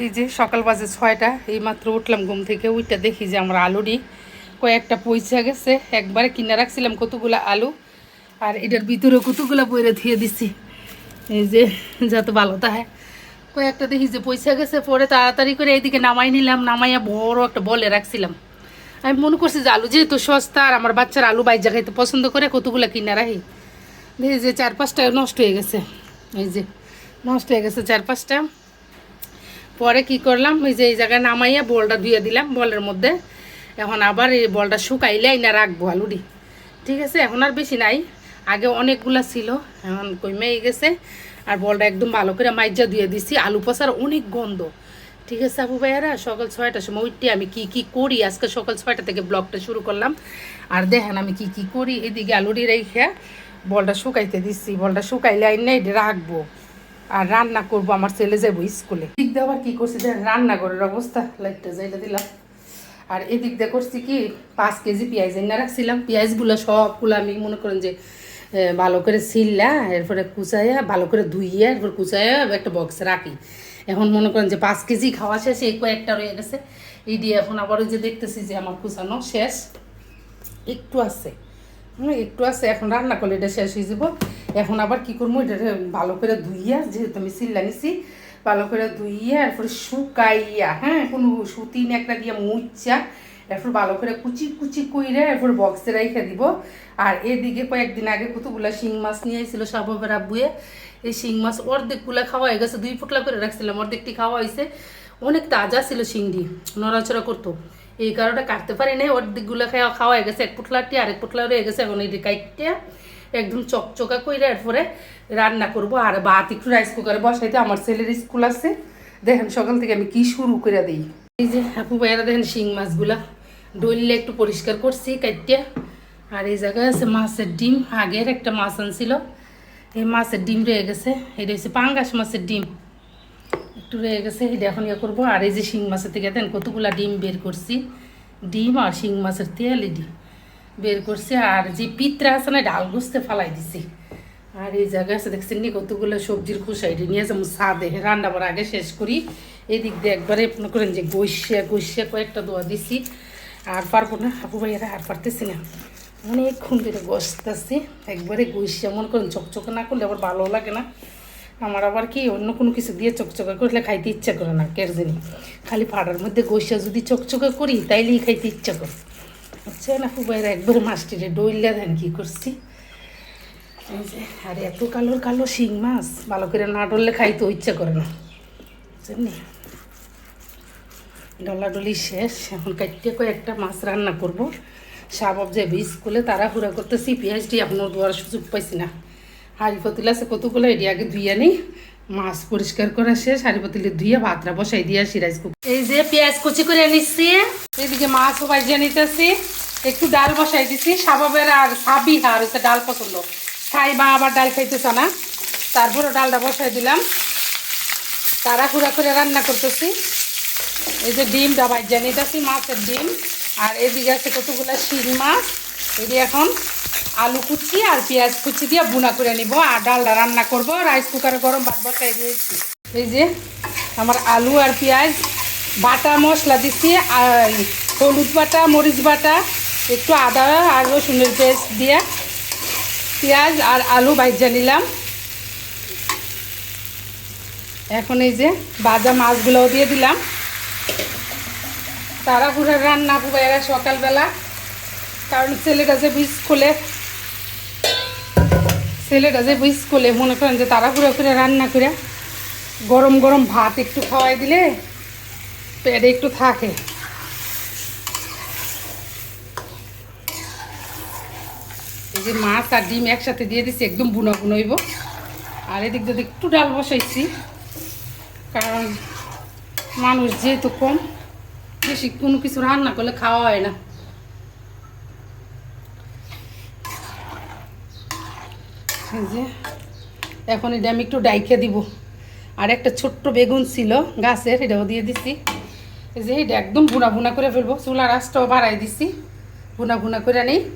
এই যে সকাল বাজে ছয়টা এই মাত্র উঠলাম ঘুম থেকে ওইটা দেখি যে আমার আলুরই কয়েকটা পয়সা গেছে, একবারে কিনে রাখছিলাম কতগুলা আলু, আর এটার ভিতরে কতগুলা বইরে ধুয়ে দিছি। এই যে যত ভালো তাহে। কয়েকটা দেখি যে পয়সা গেছে, পরে তাড়াতাড়ি করে এইদিকে নামাই নিলাম, নামাইয়া বড় একটা বলে রাখছিলাম। আমি মনে করছি যে আলু যেহেতু সস্তা, আর আমার বাচ্চার আলু বাইজা খাইতে পছন্দ করে, কতগুলা কিনে রাখি। দেখি যে চার পাঁচটা নষ্ট হয়ে গেছে। এই যে, নষ্ট হয়ে গেছে চার পাঁচটা। পরে কি করলাম, ওই যে এই জায়গায় নামাইয়া বলটা ধুয়ে দিলাম, বলের মধ্যে। এখন আবার এই বলটা শুকাইলে না রাখব আলুরি ঠিক আছে, এখন আর বেশি নাই, আগে অনেকগুলা ছিল, এখন কমে গেছে। আর বলটা একদম ভালো করে মাইজা ধুয়ে দিছি, আলু পচার অনেক গন্ধ। ঠিক আছে আপু ভাইয়ারা, সকাল ছয়টার সময় উঠতে আমি কি কি করি? আজকে সকাল ছয়টা থেকে ব্লগটা শুরু করলাম। আর দেখেন আমি কি কি করি, এদিকে আলুরি রেখে বলটা শুকাইতে দিচ্ছি বলটা শুকাইলে আইন রাখব। আর রান্না করব, আমার ছেলে যাব স্কুলে। দিক দিয়ে আবার কি করছি যে রান্নাঘরের অবস্থা, লাইটটা যাইলে দিলাম। আর এদিক দিয়ে করছি কি, পাঁচ কেজি পেঁয়াজ এনে রাখছিলাম। পেঁয়াজগুলো সবগুলো আমি মনে করেন যে ভালো করে ছিললা, এরপরে কুচাইয়া, ভালো করে ধুইয়া, এরপর কুচাইয়া একটা বক্সে রাখি। এখন মনে করেন যে পাঁচ কেজি খাওয়া শেষ, এই কয়েকটা রয়ে গেছে। এই দিয়ে এখন আবার ওই যে দেখতেছি যে আমার কুচানো শেষ। একটু আছে। একটু আছে, এখন রান্না করলে এটা শেষ হয়ে যাব। এখন আবার কি করব, এটা ভালো করে ধুইয়া, যেহেতু আমি সিল্লা নিছি, ভালো করে ধুইয়া, এরপরে শুকাইয়া হ্যাঁ কোনো সুতি একটা দিয়ে মুচা এরপর ভালো করে কুচি কুচি কইরে এরপর বক্সে রেখে দিব। আর এদিকে কয়েকদিন আগে কতগুলা শিং মাছ নিয়ে এসেছিল সাবাবের আব্বুয়ে। এই শিং মাছ অর্ধেকগুলা খাওয়া হয়ে গেছে, দুই ফুটলা করে রাখছিলাম, অর্ধেকটি খাওয়া হয়েছে অনেক তাজা ছিল শিংড়ি নড়াচড়া করতো। এই কারণে কাটতে পারি নাই। অর্ধেকগুলো খাওয়া খাওয়া হয়ে গেছে। এক পুটলাটি আরেক পুটলা রয়ে গেছে। এখন এই কাইটটা একদম চকচকা করে এরপরে রান্না করব। আর ভাত একটু রাইস কুকারে বসাইতে আমার ছেলের স্কুল আছে। দেখেন সকাল থেকে আমি কি শুরু করে দিই। এই যে আপু ভাইয়ারা দেখেন শিং মাছগুলা ডললে একটু পরিষ্কার করছি কাইটিয়া আর এই জায়গায় আছে মাছের ডিম। আগের একটা মাছ আনছিল। এই মাছের ডিম রয়ে গেছে। এটা হচ্ছে পাঙ্গাস মাছের ডিম। একটু রয়ে গেছে, এটা এখন ইয়ে করব। আর এই যে শিং মাছের থেকে দেন কতগুলা ডিম বের করছি। ডিম আর শিং মাছের তেল ডিম বের করছি। আর যে পিতরা আছে না ডাল গুছতে ফালাই দিছি। আর এই জায়গায় আছে, দেখছেন নি কতগুলো সবজির খোসা, এটা নিয়ে যেমন সাদে রান্না করার আগে শেষ করি। এদিক দিয়ে একবারে মনে করেন যে গৈসিয়া গৈসিয়া কয়েকটা দোয়া দিছি। আর পারব না আপু ভাইয়ারা আর পারতেছি না। অনেকক্ষণ ধরে বসতেছি, একবারে গৈসিয়া মনে করেন চকচকে না করলে আবার ভালো লাগে না। আমার আবার কি, অন্য কোনো কিছু দিয়ে চকচকে করলে খাইতে ইচ্ছা করে না কের জানি। খালি ফাড়ার মধ্যে গৈসা যদি চকচকে করি, তাইলেই খাইতে ইচ্ছা করে। হচ্ছে না খুবাইরা একবারে মাছটিরে ডইলা দেন, কি করছি? যে, আর এত কালো কালো শিং মাছ, ভালো করে না ডললে খাইতে ইচ্ছা করে না। বুঝলি ডলাডলি শেষ, এখন কাটতে কয়েকটা মাছ রান্না করব। সাবাব যাবে স্কুলে তারা হুড়া করতেছি পেঁয়াজটি আপনার দেওয়ার সুযোগ পাইছি না। হাড়ি পাতিল আছে কতগুলো? এটি আগে ধুইয়া নেই। মাছ পরিষ্কার করা শেষ হাড়ি পাতিলে ধুইয়া ভাতটা বসাই দিয়া সিরাইজ কুক এই যে পেঁয়াজ কুচি করে নিচ্ছি। এদিকে মাছও বাজিয়ে নিতেছি। একটু ডাল বসাই দিছি। সাবাবের আর সাবি আর হচ্ছে ডাল পছন্দ। খাই বা আবার ডাল খাইতেছে না। তারপরে ডালটা বসাই দিলাম। তারা হুড়া করে রান্না করতেছি। এই যে ডিমটা ভাজ্যা নিতেছি মাছের ডিম। আর এদিকে আছে কতগুলো শিং মাছ। এটি এখন আলু কুচি আর পেঁয়াজ কুচি দিয়ে বুনা করে নিব। আর ডালটা রান্না করব। রাইস কুকারে গরম ভাত বসাই দিয়েছি। এই যে, আমার আলু আর পেঁয়াজ, বাটা মশলা দিচ্ছি আর হলুদ বাটা, মরিচ বাটা, একটু আদা আর রসুনের পেস্ট দিয়ে পেঁয়াজ আর আলু ভাজ্যা নিলাম। এখন এই যে, ভাজা মাছগুলোও দিয়ে দিলাম। তাড়াহুড়া রান্না পুবাইরা সকালবেলা। কারণ ছেলেটা যে বীজ খোলে ছেলেটা যে খোলে মনে করেন যে তাড়াহুড়া করে রান্না করে গরম গরম ভাত একটু খাওয়াই দিলে পেটে একটু থাকে। এই যে মাছ আর ডিম একসাথে দিয়ে দিচ্ছি একদম বুনো বুনইব আর এদিক দিয়ে একটু ডাল বসাইছি, কারণ মানুষ যেহেতু কম, বেশি কোনো কিছু রান্না করলে খাওয়া হয় না। যে, এখন এটা আমি একটু ডাইকে দিব। আর একটা ছোট্ট বেগুন ছিল গাছের, এটাও দিয়ে দিছি। যে, এটা একদম ভুনা ভুনা করে ফেলব। চুলার আঁচটাও বাড়াই দিছি। ভুনা ভুনা করে নেই।